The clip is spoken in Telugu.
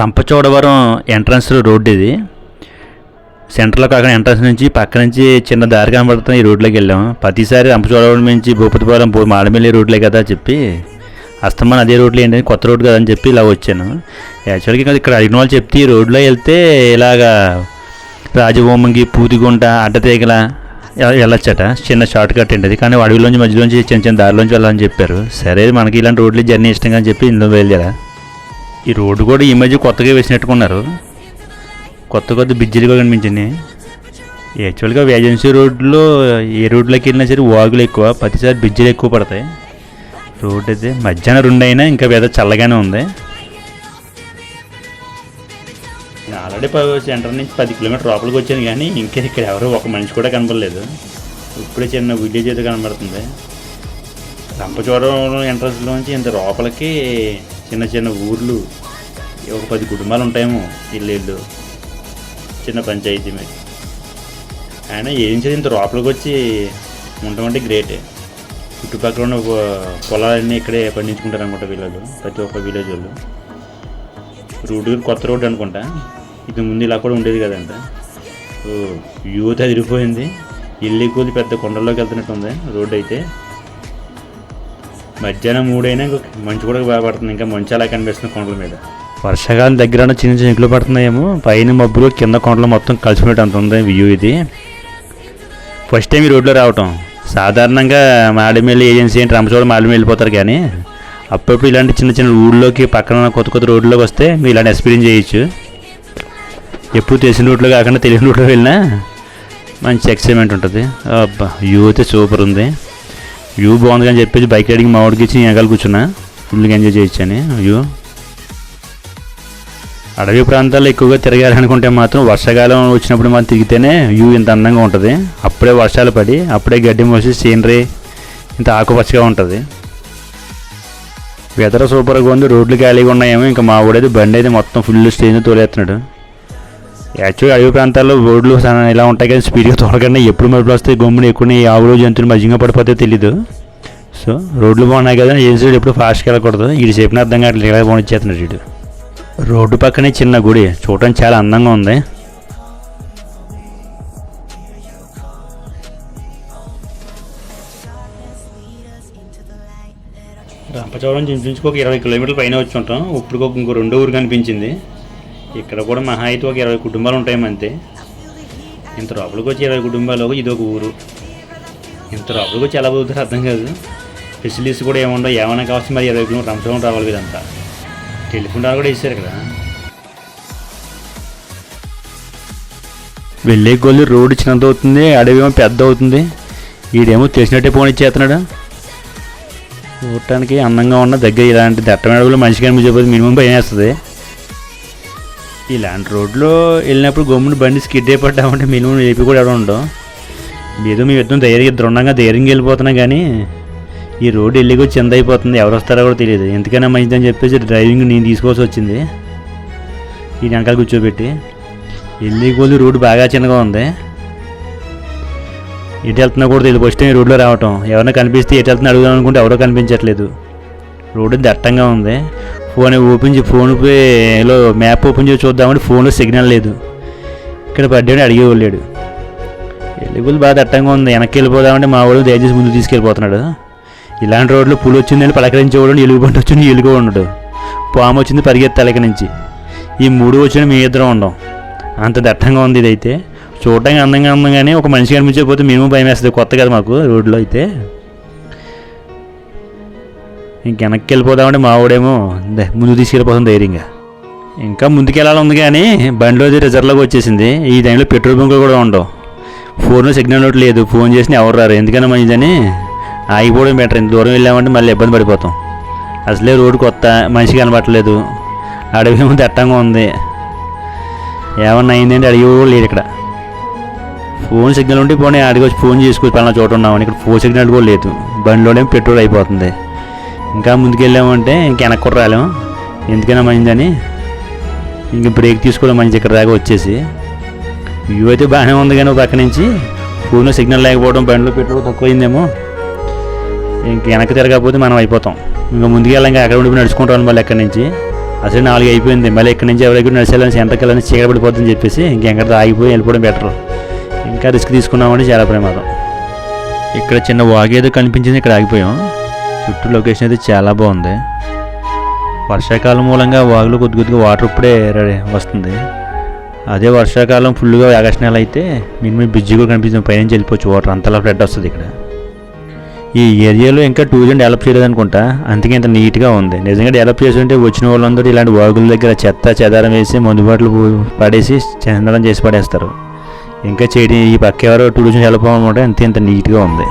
రంపచోడవరం ఎంట్రన్స్ రోడ్ ఇది. సెంటర్లో కాకుండా ఎంట్రన్స్ నుంచి పక్క నుంచి చిన్న దారి కనబడుతుంది ఈ రోడ్లోకి వెళ్ళాం. ప్రతిసారి రంపచోడవరం నుంచి భూపతిపురం భూ మాడమిల్లి రోడ్లే కదా చెప్పి అస్తమాన్ అదే రోడ్లు ఏంటని కొత్త రోడ్ కదా అని చెప్పి ఇలా వచ్చాను. యాక్చువల్గా ఇక్కడ అడిగిన వాళ్ళు చెప్తే ఈ రోడ్లో వెళ్తే ఇలాగా రాజభూమంగి పూతిగుంట అడ్డతీగల వెళ్ళొచ్చట. చిన్న షార్ట్ కట్ ఏంటది కానీ అడవిలోంచి మధ్యలోంచి చిన్న చిన్న దారిలోంచి వెళ్ళాలని చెప్పారు. సరే మనకి ఇలాంటి రోడ్లు జర్నీ ఇష్టంగా అని చెప్పి ఇందులో బయలుదేరా. ఈ రోడ్డు కూడా ఈ మధ్య కొత్తగా వేసినట్టుకున్నారు. కొత్త కొత్త బిజ్జీలుగా కూడా కనిపించింది. యాక్చువల్గా ఏజెన్సీ రోడ్లో ఏ రోడ్లోకి వెళ్ళినా సరే వాగులు ఎక్కువ ప్రతిసారి బిజ్జీలు ఎక్కువ పడతాయి. రోడ్ అయితే మధ్యాహ్నం రెండు అయినా ఇంకా వేద చల్లగానే ఉంది. నేను ఆల్రెడీ సెంటర్ నుంచి పది కిలోమీటర్ లోపలికి వచ్చాను కానీ ఇంకా ఇక్కడ ఎవరు ఒక మనిషి కూడా కనపడలేదు. ఇప్పుడే చిన్న విలేజ్ అయితే కనబడుతుంది. రంపచోడవరం ఎంట్రన్స్లోంచి ఇంత లోపలికి చిన్న చిన్న ఊర్లు ఒక పది కుటుంబాలు ఉంటాయేమో ఇల్లు ఇల్లు చిన్న పంచాయతీ మరి. ఆయన ఏం చేసి ఇంత లోపలికి వచ్చి ఉండమంటే గ్రేటే చుట్టుపక్కల ఉన్న పొలాలన్నీ ఇక్కడే పండించుకుంటారు అనుకుంటా వీళ్ళు ప్రతి ఒక్క విలేజ్ వాళ్ళు. రోడ్డు కొత్త రోడ్డు అనుకుంటా. ఇది ముందు ఇలా కూడా ఉండేది కదంట. యూత్ అదిరిపోయింది ఇల్లు కొద్ది పెద్ద కొండల్లోకి వెళ్తున్నట్టు ఉంది రోడ్డు అయితే. మధ్యాహ్నం మూడైనా ఇంకో మంచు కూడా బాగా పడుతుంది. ఇంకా మంచు అలా కనిపిస్తుంది కొండల మీద. వర్షాకాలం దగ్గర చిన్న చిన్న ఇంట్లో పడుతున్నాయేమో. పైన మబ్బులు కింద కొండలు మొత్తం కలిసిపోయేట అంత ఉంది వ్యూ ఇది. ఫస్ట్ టైం ఈ రోడ్లో రావటం. సాధారణంగా మాడిమెల్లి ఏజెన్సీ అంటే రంపచోడ మాడిమెల్లి వెళ్ళిపోతారు కానీ అప్పుడప్పుడు ఇలాంటి చిన్న చిన్న ఊళ్ళోకి పక్కన కొత్త కొత్త రోడ్లోకి వస్తే మీరు ఇలాంటి ఎక్స్పీరియన్స్ చేయొచ్చు. ఎప్పుడు తెలిసిన రూట్లో కాకుండా తెలియని రూట్లో వెళ్ళినా మంచి ఎక్సైట్మెంట్ ఉంటుంది. అబ్బా వ్యూ అయితే సూపర్ ఉంది. వ్యూ బాగుంది అని చెప్పేసి బైక్ రైడింగ్ మా వాడికి ఇచ్చి ఎగాలి కూర్చున్నా. ఫుల్గా ఎంజాయ్ చేయొచ్చు అని. వ్యూ అడవి ప్రాంతాల్లో ఎక్కువగా తిరగాలనుకుంటే మాత్రం వర్షాకాలం వచ్చినప్పుడు మనం తిరిగితేనే వ్యూ ఇంత అందంగా ఉంటుంది. అప్పుడే వర్షాలు పడి అప్పుడే గడ్డి మోసి సీనరీ ఇంత ఆకుపచ్చగా ఉంటుంది. వెదర్ సూపర్గా ఉంది రోడ్లు ఖాళీగా ఉన్నాయేమో ఇంకా మా ఊడైతే బండి అయితే మొత్తం ఫుల్ స్టేజ్ తోలేస్తున్నాడు. యాక్చువల్గా అడవి ప్రాంతాల్లో రోడ్లు ఇలా ఉంటాయి కానీ స్పీడ్గా తోడకుండా ఎప్పుడు మరుపులు వస్తాయి గమ్ముని ఎక్కువ ఆవులు జంతువులు మధ్యంగా పడిపోతే తెలీదు. సో రోడ్లు బాగున్నాయి కదా ఏం సైడ్ ఎప్పుడు ఫాస్ట్గా వెళ్ళకూడదు ఇటు చెప్పిన అర్థం కావట్లేదు ఇలా పోనిచ్చేస్తున్నాడు వీడు. రోడ్డు పక్కనే చిన్న గుడి. చూడటానికి చాలా అందంగా ఉంది. రంపచోడం నుంచి ఒక ఇరవై కిలోమీటర్ల పైన వచ్చి ఉంటాం. ఇప్పుడు ఒక ఇంకో రెండో ఊరు కనిపించింది. ఇక్కడ కూడా మహా అయితే ఒక ఇరవై కుటుంబాలు ఉంటాయి అంతే. ఇంత లోపలికి వచ్చి ఇరవై కుటుంబాలు ఇది ఒక ఊరు. ఇంత లోపలికి వచ్చి ఎలా పోతారో అర్థం కాదు. ఫెసిలిటీస్ కూడా ఏముండవు. ఏమైనా కావచ్చు మరి ఇరవై కిలోమీటర్ రంపచోడం రావాలి ఇదంతా టెలిఫోన్ టవర్ కూడా ఇచ్చారు కదా. వెళ్ళే గోళ్ళు రోడ్డు చిన్నది అవుతుంది అడవేమో పెద్ద అవుతుంది. వీడేమో తెలిసినట్టే ఫోన్ ఇచ్చేస్తున్నాడు. చూడటానికి అందంగా ఉన్న దగ్గర ఇలాంటి దట్టమైన అడవులు మనిషి కనిపించకపోతే మినిమం భయం వేస్తుంది. ఇలాంటి రోడ్లో వెళ్ళినప్పుడు గమ్మున బండి స్కిడ్ అయిపడ్డామంటే మినిమం ఏపీ కూడా ఎవడ ఉండవు ఏదో మేము ఇద్దరం ఇద్దరు దృఢంగా ధైర్యంగా వెళ్ళిపోతున్నాం కానీ ఈ రోడ్డు వెళ్ళి కూడా చింద అయిపోతుంది ఎవరు వస్తారో కూడా తెలియదు. ఎందుకైనా మంచిదని చెప్పేసి డ్రైవింగ్ నేను తీసుకోవాల్సి వచ్చింది. ఈ వెనకాల కూర్చోబెట్టి. వెళ్ళి కొద్ది రోడ్డు బాగా చిన్నగా ఉంది. ఎటు వెళ్తున్నా కూడా తెలియదు. ఫస్ట్ టైం ఈ రోడ్లో రావటం. ఎవరైనా కనిపిస్తే ఎటు వెళ్తున్నా అడుగుదాం అనుకుంటే ఎవరో కనిపించట్లేదు. రోడ్డు దట్టంగా ఉంది. ఫోన్ ఓపెన్ చేసి ఫోన్ పేలో మ్యాప్ ఓపెన్ చేసి చూద్దామంటే ఫోన్లో సిగ్నల్ లేదు. ఇక్కడ పడ్డాడు అడిగేవాళ్ళు లేడు వెళ్ళిపోతే బాగా దట్టంగా ఉంది. వెనక్కి వెళ్ళిపోదామంటే మా వాడు దయచేసి ముందు తీసుకెళ్ళిపోతున్నాడు. ఇలాంటి రోడ్లు పులి వచ్చిందని పలకరించేవాడు ఎలుగుబంటి వచ్చింది ఎలుగు ఉండడు. పాము వచ్చింది పరిగెత్తాలి ఇక్కడి నుంచి. ఈ మూడు వచ్చిన మీ ఇద్దరం ఉండం. అంత దట్టంగా ఉంది ఇదైతే. చూడటానికి అందంగా అందంగానే కానీ ఒక మనిషి కనిపించకపోతే మినిమం భయం వేస్తుంది కొత్త కదా మాకు రోడ్లో అయితే. ఇంక వెనక్కి వెళ్ళిపోదామంటే మావాడేమో "దే, ముందు తీసుకెళ్ళిపోతుంది ధైర్యంగా. ఇంకా ముందుకెళ్ళాలి ఉంది కానీ బండిలో రిజర్వ్లోకి వచ్చేసింది. ఈ టైంలో పెట్రోల్ బంకులు కూడా ఉండవు. ఫోన్లో సిగ్నల్ ఒకటి లేదు. ఫోన్ చేసిన ఎవరు రారు? ఎందుకన్నా మంచిదని ఆగిపోవడం బెటర్ ఇంత దూరం వెళ్ళామంటే మళ్ళీ ఇబ్బంది పడిపోతాం. అసలే రోడ్డు కొత్త మనిషి కనబట్టలేదు అడవి ఏమో దట్టంగా ఉంది. ఏమన్నా అయిందంటే? అడిగి కూడా లేదు ఇక్కడ. ఫోన్ సిగ్నల్ ఉంటే పోనీ అడిగి వచ్చి ఫోన్ చేసుకోవచ్చు పలానా చోట ఉన్నామని. ఇక్కడ ఫోన్ సిగ్నల్ కూడా లేదు. బండిలోనే పెట్రోల్ అయిపోతుంది. ఇంకా ముందుకెళ్ళామంటే ఇంక వెనక్కి కూడా రాలేము ఎందుకైనా మంచిదని. ఇంక బ్రేక్ తీసుకోవడం మంచి ఇక్కడ దాకా వచ్చేసి. వ్యూ అయితే బాగానే ఉంది కానీ ఒక పక్క నుంచి. ఫోన్లో సిగ్నల్ లేకపోవడం బండిలో పెట్రోల్ తక్కువైందేమో. ఇంక వెనక్కి తిరగకపోతే మనం అయిపోతాం. ఇంకా ముందుకు ఇంకా ఎక్కడ ఉండిపోయి నడుచుకుంటాం మళ్ళీ ఎక్కడి నుంచి? అసలు నాలుగు అయిపోయింది. మళ్ళీ ఇక్కడి నుంచి ఎవరికి నడిచేయాలని సెంటర్కి వెళ్ళని చీకటి పడిపోతుందని చెప్పేసి ఇంకెక్కడ ఆగిపోయి వెళ్ళిపోవడం బెటర్ ఇంకా రిస్క్ తీసుకున్నామంటే చాలా ప్రమాదం. ఇక్కడ చిన్న వాగు ఏదో కనిపించింది ఇక్కడ ఆగిపోయాం. చుట్టూ లొకేషన్ అయితే చాలా బాగుంది. వర్షాకాలం మూలంగా వాగులో కొద్ది కొద్దిగా వాటర్ ఇప్పుడే రెడీ వస్తుంది. అదే వర్షాకాలం ఫుల్గా ఆగస్ట్ నెల అయితే మినిమం బ్రిడ్జి కూడా కనిపిస్తుంది పైనుంచి వెళ్ళిపోవచ్చు. వాటర్ అంతలా ఫ్లడ్ వస్తుంది ఇక్కడ. ఈ ఏరియాలో ఇంకా టూరిజం డెవలప్ చేయలేదు అనుకుంటా అందుకే ఇంత నీట్గా ఉంది. నిజంగా డెవలప్ చేస్తుంటే వచ్చిన వాళ్ళందరూ ఇలాంటి వాగుల దగ్గర చెత్త చెదారం వేసి మందుబాట్లు పడేసి చందనం చేసి పడేస్తారు. ఇంకా చేయడం ఈ పక్క ఎవరో టూరిజం డెవలప్ అవ్వమంటే అంత ఇంత నీట్గా ఉంది.